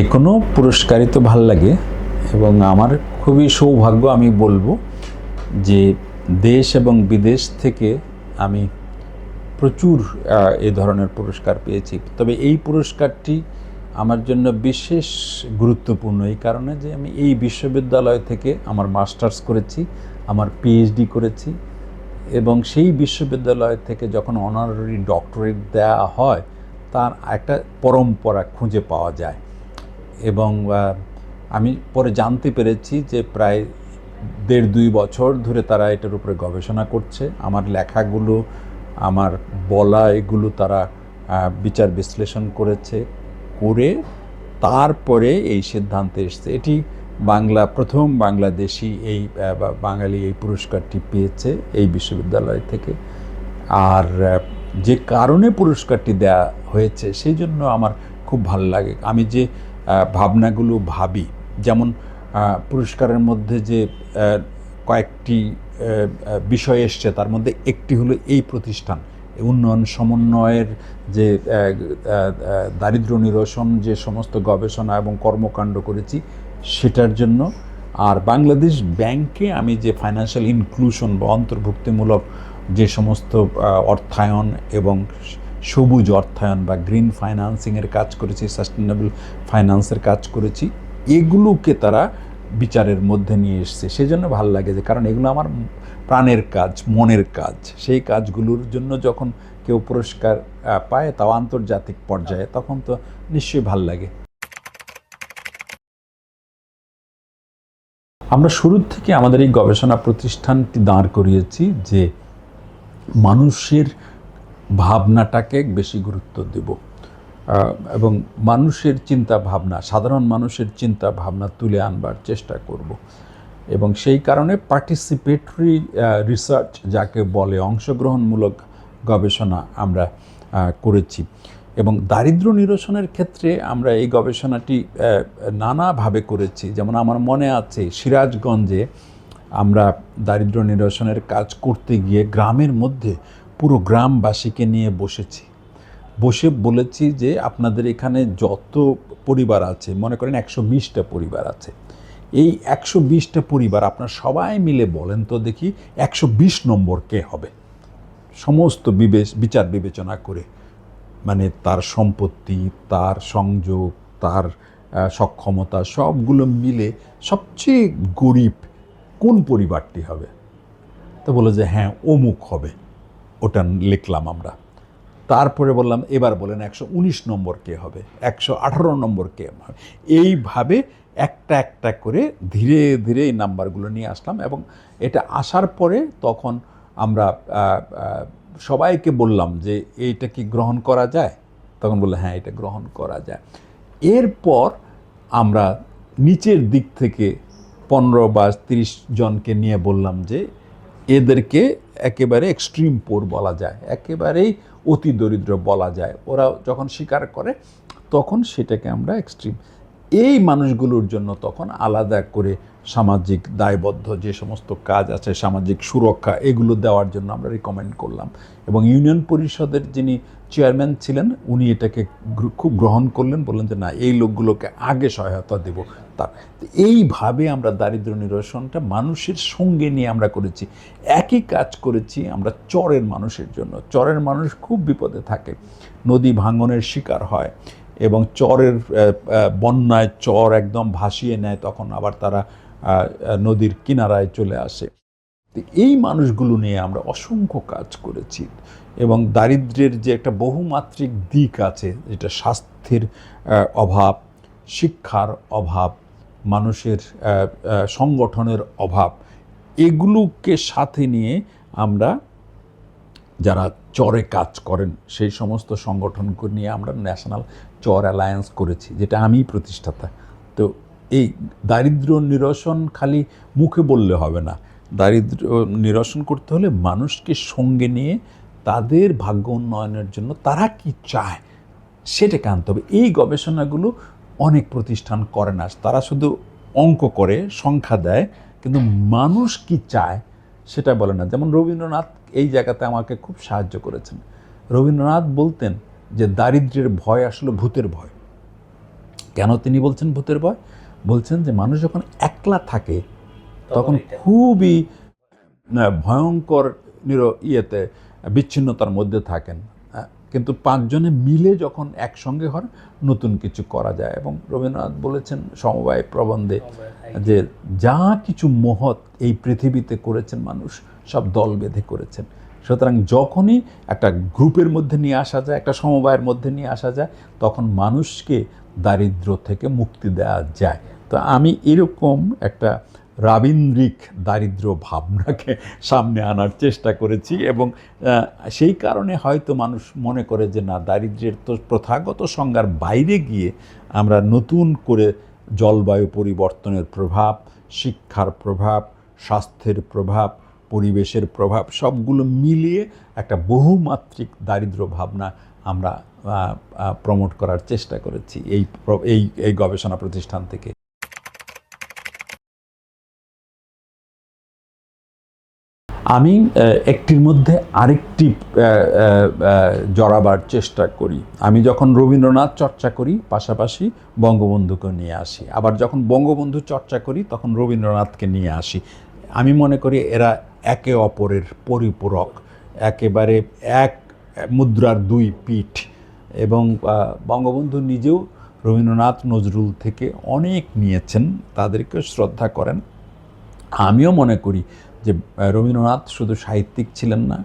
যে কোনো পুরস্কারই তো ভালো লাগে এবং আমার খুবই সৌভাগ্য আমি বলব যে দেশ এবং বিদেশ থেকে আমি প্রচুর এ ধরনের পুরস্কার পেয়েছি। তবে এই পুরস্কারটি আমার জন্য বিশেষ গুরুত্বপূর্ণ এই কারণে যে আমি এই বিশ্ববিদ্যালয় থেকে আমার মাস্টার্স করেছি, আমার পিএইচডি করেছি এবং সেই বিশ্ববিদ্যালয় থেকে যখন অনারারি ডক্টরেট দেওয়া হয়, তার একটা পরম্পরা খুঁজে পাওয়া যায়। এবং আমি পরে জানতে পেরেছি যে প্রায় দেড় দুই বছর ধরে তারা এটার উপরে গবেষণা করছে। আমার লেখাগুলো, আমার বলা এগুলো তারা বিচার বিশ্লেষণ করেছে, করে তারপরে এই সিদ্ধান্তে এসছে। এটি বাংলা, প্রথম বাংলাদেশি এই বাঙালি এই পুরস্কারটি পেয়েছে এই বিশ্ববিদ্যালয় থেকে। আর যে কারণে পুরস্কারটি দেয়া হয়েছে, সেই জন্য আমার খুব ভালো লাগে। আমি যে ভাবনাগুলো ভাবি। যেমন পুরস্কারের মধ্যে যে কয়েকটি বিষয় এসছে, তার মধ্যে একটি হলো এই প্রতিষ্ঠান। উন্নয়ন সমন্বয়ের যে দারিদ্র্য নিরসন যে সমস্ত গবেষণা এবং কর্মকাণ্ড করেছি, সেটার জন্য। আর বাংলাদেশ ব্যাংকে আমি যে ফাইন্যান্সিয়াল ইনক্লুশন বা অন্তর্ভুক্তিমূলক যে সমস্ত অর্থায়ন এবং সবুজ অর্থায়ন বা গ্রিন ফাইন্যান্সিংয়ের কাজ করেছি সাস্টেনেবল ফাইন্যান্সের কাজ করেছি, এগুলোকে তারা বিচারের মধ্যে নিয়ে এসছে। সেই জন্য ভালো লাগে যে, কারণ এগুলো আমার প্রাণের কাজ, মনের কাজ। সেই কাজগুলোর জন্য যখন কেউ পুরস্কার পায় তাও আন্তর্জাতিক পর্যায়ে, তখন তো নিশ্চয়ই ভালো লাগে। আমরা শুরুর থেকে আমাদের এই গবেষণা প্রতিষ্ঠানটি দাঁড় করিয়েছি যে, মানুষের ভাবনাটাকে বেশি গুরুত্ব দেব। এবং মানুষের চিন্তা ভাবনা সাধারণ মানুষের চিন্তা ভাবনা তুলে আনবার চেষ্টা করব। এবং সেই কারণে পার্টিসিপেটরি রিসার্চ যাকে বলে অংশগ্রহণমূলক গবেষণা আমরা করেছি। এবং দারিদ্র নিরসনের ক্ষেত্রে আমরা এই গবেষণাটি নানাভাবে করেছি। যেমন আমার মনে আছে, সিরাজগঞ্জে আমরা দারিদ্র নিরসনের কাজ করতে গিয়ে গ্রামের মধ্যে পুরো গ্রামবাসীকে নিয়ে বসেছি। বসে বলেছি যে আপনাদের এখানে যত পরিবার আছে, মনে করেন একশো বিশটা পরিবার আছে, এই একশো বিশটা পরিবার আপনার সবাই মিলে বলেন তো দেখি একশো বিশ নম্বর কে হবে। সমস্ত বিবেচ, বিচার বিবেচনা করে মানে তার সম্পত্তি, তার সংযোগ, তার সক্ষমতা সবগুলো মিলে সবচেয়ে গরিব কোন পরিবারটি হবে? তো বলে যে হ্যাঁ অমুক হবে। ওটা লিখলাম আমরা। তারপরে বললাম, এবার বলেন একশো উনিশ নম্বর কে হবে? একশো আঠারো নম্বর কে হবে? এইভাবে একটা একটা করে ধীরে ধীরে এই নাম্বারগুলো নিয়ে আসলাম এবং এটা আসার পরে তখন আমরা সবাইকে বললাম যে, এইটা কি গ্রহণ করা যায়? তখন বলল হ্যাঁ এটা গ্রহণ করা যায়। এরপর আমরা নিচের দিক থেকে পনেরো বা তিরিশ জনকে নিয়ে বললাম যে এদেরকে একেবারে এক্সট্রিম পোর বলা যায়, একেবারেই অতি দরিদ্র বলা যায়। ওরা যখন স্বীকার করে, তখন সেটাকে আমরা এক্সট্রিম এই মানুষগুলোর জন্য তখন আলাদা করে সামাজিক দায়বদ্ধ যে সমস্ত কাজ আছে, সামাজিক সুরক্ষা, এগুলো দেওয়ার জন্য আমরা রিকমেন্ড করলাম। এবং ইউনিয়ন পরিষদের যিনি চেয়ারম্যান ছিলেন, উনি এটাকে খুব গ্রহণ করলেন, বললেন যে, না, এই লোকগুলোকে আগে সহায়তা দেব তার। এইভাবে আমরা দারিদ্র নিরসনটা মানুষের সঙ্গে নিয়ে আমরা করেছি। একই কাজ করেছি আমরা চরের মানুষের জন্য। চরের মানুষ খুব বিপদে থাকে। নদী ভাঙনের শিকার হয় এবং চরের বন্যায় চর একদম ভাসিয়ে নেয়, তখন আবার তারা নদীর কিনারায় চলে আসে। এই মানুষগুলো নিয়ে আমরা অসংখ্য কাজ করেছি এবং দারিদ্র্যের যে একটা বহুমাত্রিক দিক আছে, যেটা স্বাস্থ্যের অভাব, শিক্ষার অভাব, মানুষের সংগঠনের অভাব, এগুলোকে সাথে নিয়ে আমরা যারা চরে কাজ করেন, সেই সমস্ত সংগঠনকে নিয়ে আমরা ন্যাশনাল চর অ্যালায়েন্স করেছি, যেটা আমিই প্রতিষ্ঠাতা। তো এই দারিদ্র নিরসন খালি মুখে বললে হবে না। দারিদ্র নিরসন করতে হলে মানুষকে সঙ্গে নিয়ে তাদের ভাগ্য উন্নয়নের জন্য তারা কি চায় সেটাকে আনতে হবে। এই গবেষণাগুলো অনেক প্রতিষ্ঠান করে না, তারা শুধু অঙ্ক করে, সংখ্যা দেয়, কিন্তু মানুষ কি চায় সেটা বলে না। যেমন রবীন্দ্রনাথ এই জায়গাতে আমাকে খুব সাহায্য করেছেন। রবীন্দ্রনাথ বলতেন যে, দারিদ্র্যের ভয় আসলে ভূতের ভয়। কেন তিনি বলছেন ভূতের ভয়? বলছেন যে মানুষ যখন একলা থাকে তখন খুবই ভয়ঙ্কর নির ইয়েতে বিচ্ছিন্নতার মধ্যে থাকেন। কিন্তু পাঁচজনে মিলে যখন একসঙ্গে হন নতুন কিছু করা যায়। এবং রবীন্দ্রনাথ বলেছেন সমবায় প্রবন্ধে যে যা কিছু মহৎ এই পৃথিবীতে করেছেন মানুষ সব দল বেঁধে করেছেন। সুতরাং যখনই একটা গ্রুপের মধ্যে নিয়ে আসা যায় একটা সমবায়ের মধ্যে নিয়ে আসা যায় তখন মানুষকে দারিদ্র থেকে মুক্তি দেওয়া যায়। তো আমি এরকম একটা রাবীন্দ্রিক দারিদ্র ভাবনাকে সামনে আনার চেষ্টা করেছি এবং সেই কারণে হয়তো মানুষ মনে করে যে, না দারিদ্র্যের তো প্রথাগত সংজ্ঞার বাইরে গিয়ে আমরা নতুন করে জলবায়ু পরিবর্তনের প্রভাব, শিক্ষার প্রভাব, স্বাস্থ্যের প্রভাব, পরিবেশের প্রভাব, সবগুলো মিলিয়ে একটা বহুমাত্রিক দারিদ্র ভাবনা আমরা প্রমোট করার চেষ্টা করেছি এই এই এই গবেষণা প্রতিষ্ঠান থেকে। আমি একটির মধ্যে আরেকটি জড়াবার চেষ্টা করি। আমি যখন রবীন্দ্রনাথ চর্চা করি, পাশাপাশি বঙ্গবন্ধুকে নিয়ে আসি। আবার যখন বঙ্গবন্ধু চর্চা করি, তখন রবীন্দ্রনাথকে নিয়ে আসি। আমি মনে করি এরা একে অপরের পরিপূরক। একেবারে এক মুদ্রার দুই পিঠ। এবং বঙ্গবন্ধু নিজেও রবীন্দ্রনাথ নজরুল থেকে অনেক নিয়েছেন, তাদেরকে শ্রদ্ধা করেন। আমিও মনে করি যে রবীন্দ্রনাথ শুধু সাহিত্যিক ছিলেন না,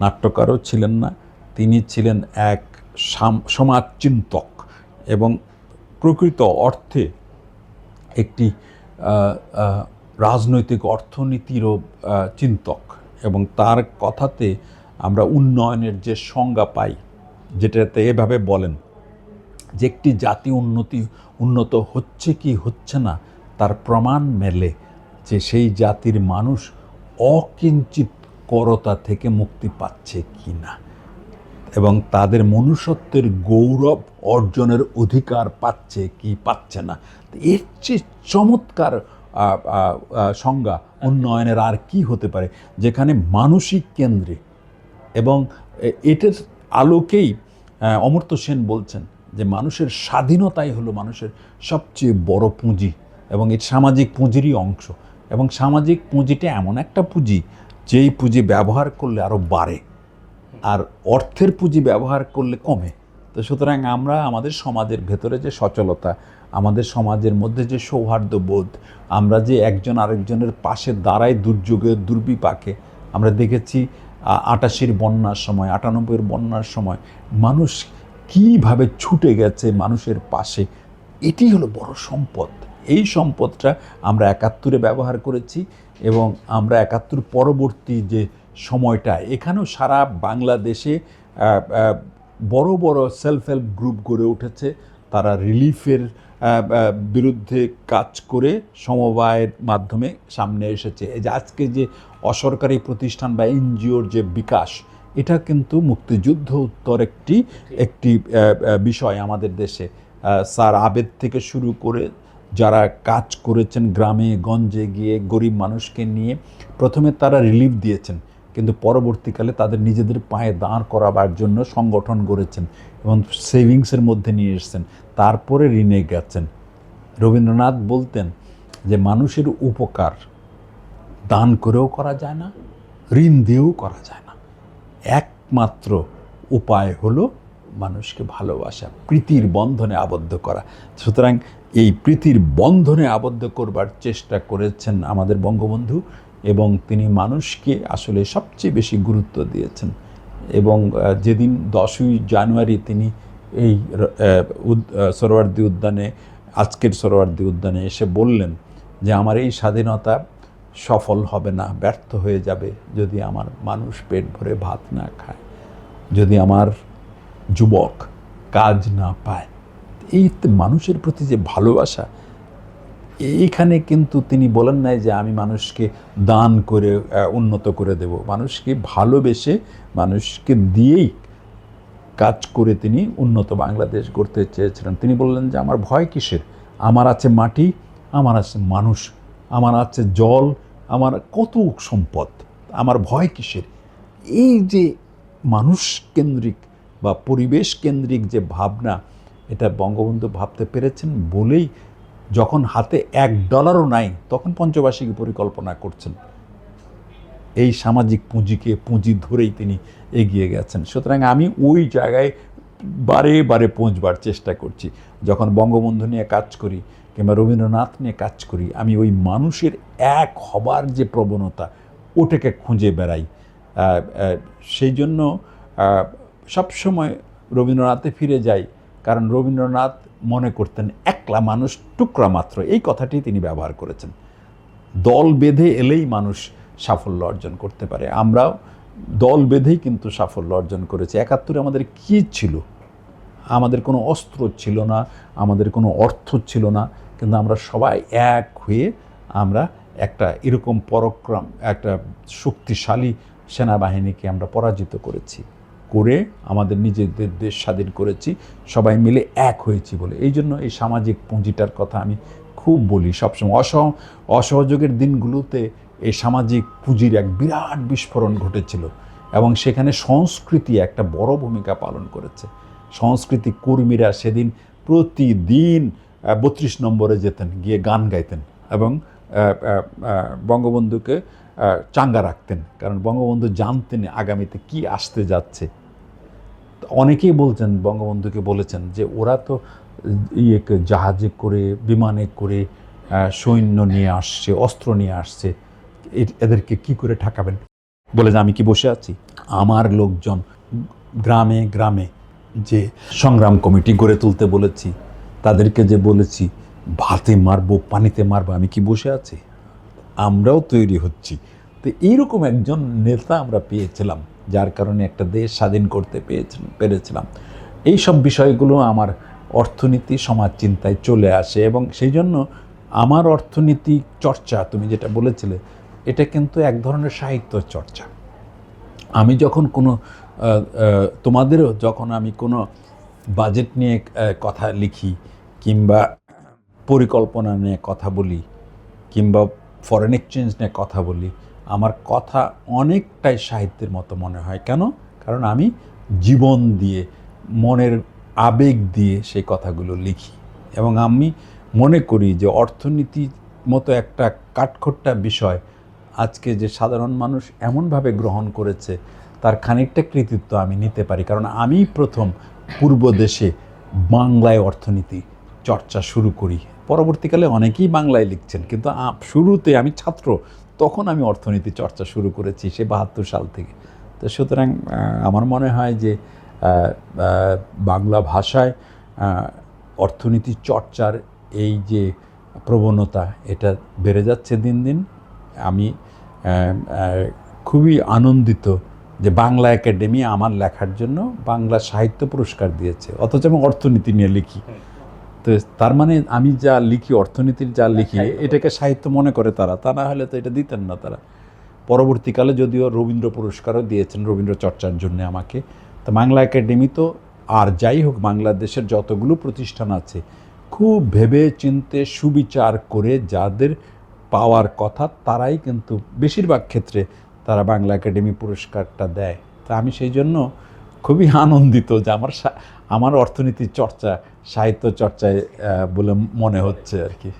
নাট্যকারও ছিলেন না, তিনি ছিলেন এক সাম- সমাজচিন্তক এবং প্রকৃত অর্থে একটি রাজনৈতিক অর্থনীতিরও চিন্তক এবং তার কথাতে আমরা উন্নয়নের যে সংজ্ঞা পাই যেটাতে এভাবে বলেন যে একটি জাতি উন্নতি, উন্নত হচ্ছে কি হচ্ছে না, তার প্রমাণ মেলে যে সেই জাতির মানুষ অকিঞ্চিত করতা থেকে মুক্তি পাচ্ছে কি না। এবং তাদের মনুষ্যত্বের গৌরব অর্জনের অধিকার পাচ্ছে কি পাচ্ছে না। এর চেয়ে চমৎকার সংজ্ঞা উন্নয়নের আর কি হতে পারে, যেখানে মানসিক কেন্দ্রে এবং এটার আলোকেই অমর্ত্য সেন বলছেন যে মানুষের স্বাধীনতাই হলো মানুষের সবচেয়ে বড় পুঁজি এবং এর সামাজিক পুঁজিরই অংশ। এবং সামাজিক পুঁজিটা এমন একটা পুঁজি যেই পুঁজি ব্যবহার করলে আরও বাড়ে আর অর্থের পুঁজি ব্যবহার করলে কমে। তো সুতরাং আমরা আমাদের সমাজের ভেতরে যে সচলতা, আমাদের সমাজের মধ্যে যে সৌহার্দ্যবোধ, আমরা যে একজন আরেকজনের পাশে দাঁড়াই দুর্যোগে, দুর্বিপাকে, আমরা দেখেছি আটাশির বন্যার সময়, আটানব্বইয়ের বন্যার সময় মানুষ কীভাবে ছুটে গেছে মানুষের পাশে, এটি হলো বড় সম্পদ। এই সম্পদটা আমরা একাত্তরে ব্যবহার করেছি এবং আমরা একাত্তর পরবর্তী যে সময়টা, এখানেও সারা বাংলাদেশে বড় বড় সেলফ হেল্প গ্রুপ গড়ে উঠেছে। তারা রিলিফের বিরুদ্ধে কাজ করে সমবায়ের মাধ্যমে সামনে এসেছে। এই যে আজকে যে অসরকারি প্রতিষ্ঠান বা এনজিওর যে বিকাশ, এটা কিন্তু মুক্তিযুদ্ধ উত্তর একটি একটি বিষয় আমাদের দেশে। স্যার আবেদ থেকে শুরু করে যারা কাজ করেছেন গ্রামে, গঞ্জে গিয়ে গরিব মানুষকে নিয়ে প্রথমে তারা রিলিফ দিয়েছেন। কিন্তু পরবর্তীকালে তাদের নিজেদের পায়ে দাঁড় করাবার জন্য সংগঠন গড়েছেন এবং সেভিংসের মধ্যে নিয়ে এসেছেন। তারপরে ঋণে গেছেন। রবীন্দ্রনাথ বলতেন যে, মানুষের উপকার দান করেও করা যায় না, ঋণ দিয়েও করা যায় না। একমাত্র উপায় হলো মানুষকে ভালোবাসা, প্রীতির বন্ধনে আবদ্ধ করা। সুতরাং এই প্রীতির বন্ধনে আবদ্ধ করবার চেষ্টা করেছেন আমাদের বঙ্গবন্ধু এবং তিনি মানুষকে আসলে সবচেয়ে বেশি গুরুত্ব দিয়েছেন। এবং যেদিন দশই জানুয়ারি তিনি এই সরোয়ার্দী উদ্যানে, আজকের সরোয়ার্দী উদ্যানে এসে বললেন যে, আমার এই স্বাধীনতা সফল হবে না, ব্যর্থ হয়ে যাবে যদি আমার মানুষ পেট ভরে ভাত না খায়, যদি আমার যুবক কাজ না পায়। এই মানুষের প্রতি যে ভালোবাসা এইখানে কিন্তু তিনি বলেন নাই যে আমি মানুষকে দান করে উন্নত করে দেব। মানুষকে ভালোবেসে, মানুষকে দিয়েই কাজ করে তিনি উন্নত বাংলাদেশ গড়তে চেয়েছিলেন। তিনি বললেন যে, আমার ভয় কিসের? আমার আছে মাটি, আমার আছে মানুষ, আমার আছে জল, আমার কত সম্পদ, আমার ভয় কিসের? এই যে মানুষ কেন্দ্রিক বা পরিবেশ কেন্দ্রিক যে ভাবনা, এটা বঙ্গবন্ধু ভাবতে পেরেছেন বলেই যখন হাতে এক ডলারও নাই, তখন পঞ্চবার্ষিকী পরিকল্পনা করছেন। এই সামাজিক পুঁজিকে পুঁজি ধরেই তিনি এগিয়ে গেছেন। সুতরাং আমি ওই জায়গায় বারে বারে পৌঁছবার চেষ্টা করছি। যখন বঙ্গবন্ধু নিয়ে কাজ করি কিংবা রবীন্দ্রনাথ নিয়ে কাজ করি, আমি ওই মানুষের এক হবার যে প্রবণতা, ওটাকে খুঁজে বেড়াই। সেই জন্য সবসময় রবীন্দ্রনাথে ফিরে যাই। কারণ রবীন্দ্রনাথ মনে করতেন একলা মানুষ টুকরা মাত্র। এই কথাটি তিনি ব্যবহার করেছেন। দল বেঁধে এলেই মানুষ সাফল্য অর্জন করতে পারে। আমরাও দল বেঁধেই কিন্তু সাফল্য অর্জন করেছি। একাত্তরে আমাদের কী ছিল? আমাদের কোনো অস্ত্র ছিল না, আমাদের কোনো অর্থ ছিল না, কিন্তু আমরা সবাই এক হয়ে আমরা একটা এরকম পরক্রম, একটা শক্তিশালী সেনাবাহিনীকে আমরা পরাজিত করেছি। করে আমাদের নিজেদের দেশ স্বাধীন করেছি, সবাই মিলে এক হয়েছি বলে। এই জন্য এই সামাজিক পুঁজিটার কথা আমি খুব বলি সবসময়। অসহ অসহযোগের দিনগুলোতে এই সামাজিক পুঁজির এক বিরাট বিস্ফোরণ ঘটেছিল এবং সেখানে সংস্কৃতি একটা বড় ভূমিকা পালন করেছে। সংস্কৃতি কর্মীরা সেদিন প্রতিদিন বত্রিশ নম্বরে যেতেন, গিয়ে গান গাইতেন এবং বঙ্গবন্ধুকে চাঙ্গা রাখতেন। কারণ বঙ্গবন্ধু জানতেন আগামীতে কি আসতে যাচ্ছে। অনেকেই বলছেন, বঙ্গবন্ধুকে বলেছেন যে ওরা তো ইয়ে জাহাজে করে, বিমানে করে সৈন্য নিয়ে আসছে, অস্ত্র নিয়ে আসছে। এদেরকে কি করে ঠকাবেন? বলে যে, আমি কি বসে আছি? আমার লোকজন গ্রামে গ্রামে যে সংগ্রাম কমিটি গড়ে তুলতে বলেছি, তাদেরকে যে বলেছি ভাতে মারবো, পানিতে মারবো, আমি কি বসে আছি? আমরাও তৈরি হচ্ছি। তো এইরকম একজন নেতা আমরা পেয়েছিলাম, যার কারণে একটা দেশ স্বাধীন করতে পেয়েছিলাম পেরেছিলাম। এই সব বিষয়গুলো আমার অর্থনীতি, সমাজ চিন্তায় চলে আসে এবং সেই জন্য আমার অর্থনীতি চর্চা, তুমি যেটা বলেছিলে, এটা কিন্তু এক ধরনের সাহিত্য চর্চা। আমি যখন কোনো তোমাদেরও যখন আমি কোনো বাজেট নিয়ে কথা লিখি কিংবা পরিকল্পনা নিয়ে কথা বলি কিংবা ফরেন এক্সচেঞ্জ নিয়ে কথা বলি, আমার কথা অনেকটাই সাহিত্যের মতো মনে হয়। কেন? কারণ আমি জীবন দিয়ে, মনের আবেগ দিয়ে সেই কথাগুলো লিখি এবং আমি মনে করি যে অর্থনীতির মতো একটা কাঠখোট্টা বিষয় আজকে যে সাধারণ মানুষ এমনভাবে গ্রহণ করেছে, তার খানিকটা কৃতিত্ব আমি নিতে পারি। কারণ আমি প্রথম পূর্ব দেশে বাংলায় অর্থনীতি চর্চা শুরু করি। পরবর্তীকালে অনেকেই বাংলায় লিখছেন, কিন্তু শুরুতে আমি ছাত্র, তখন আমি অর্থনীতি চর্চা শুরু করেছি সে বাহাত্তর সাল থেকে। তো সুতরাং আমার মনে হয় যে বাংলা ভাষায় অর্থনীতি চর্চার এই যে প্রবণতা, এটা বেড়ে যাচ্ছে দিন দিন। আমি খুবই আনন্দিত যে বাংলা একাডেমি আমার লেখার জন্য বাংলা সাহিত্য পুরস্কার দিয়েছে, অথচ আমি অর্থনীতি নিয়ে লিখি। তো তার মানে আমি যা লিখি অর্থনীতির যা লিখি এটাকে সাহিত্য মনে করে তারা। তা না হলে তো এটা দিতেন না তারা। পরবর্তীকালে যদিও রবীন্দ্র পুরস্কারও দিয়েছেন রবীন্দ্র চর্চার জন্য আমাকে। তো বাংলা একাডেমি তো আর যাই হোক বাংলাদেশের যতগুলো প্রতিষ্ঠান আছে খুব ভেবে চিনতে সুবিচার করে যাদের পাওয়ার কথা তারাই কিন্তু বেশিরভাগ ক্ষেত্রে তারা বাংলা একাডেমি পুরস্কারটা দেয়। তা আমি সেই জন্য খুবই আনন্দিত যে আমার সা- আমার অর্থনীতি চর্চা সাহিত্য চর্চায় বলে মনে হচ্ছে আর কি।